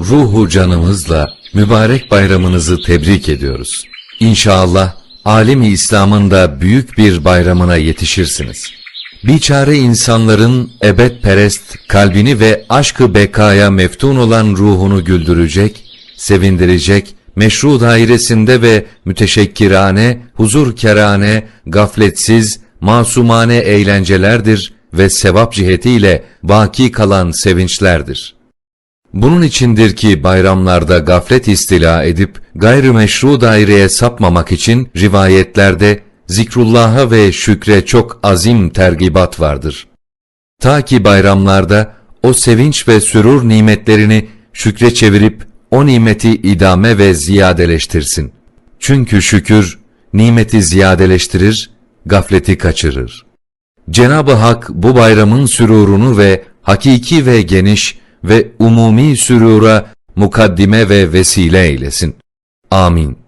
ruhu canımızla mübarek bayramınızı tebrik ediyoruz. İnşallah alemi İslam'ın da büyük bir bayramına yetişirsiniz. Biçare insanların ebedperest kalbini ve aşkı bekaya meftun olan ruhunu güldürecek, sevindirecek, meşru dairesinde ve müteşekkirane, huzur kerane, gafletsiz, masumane eğlencelerdir ve sevap cihetiyle baki kalan sevinçlerdir. Bunun içindir ki bayramlarda gaflet istila edip gayrimeşru daireye sapmamak için rivayetlerde zikrullah'a ve şükre çok azim tergibat vardır. Ta ki bayramlarda o sevinç ve sürur nimetlerini şükre çevirip o nimeti idame ve ziyadeleştirsin. Çünkü şükür nimeti ziyadeleştirir, gafleti kaçırır. Cenab-ı Hak bu bayramın sürurunu ve hakiki ve geniş ve umumi sürura mukaddime ve vesile eylesin. Amin.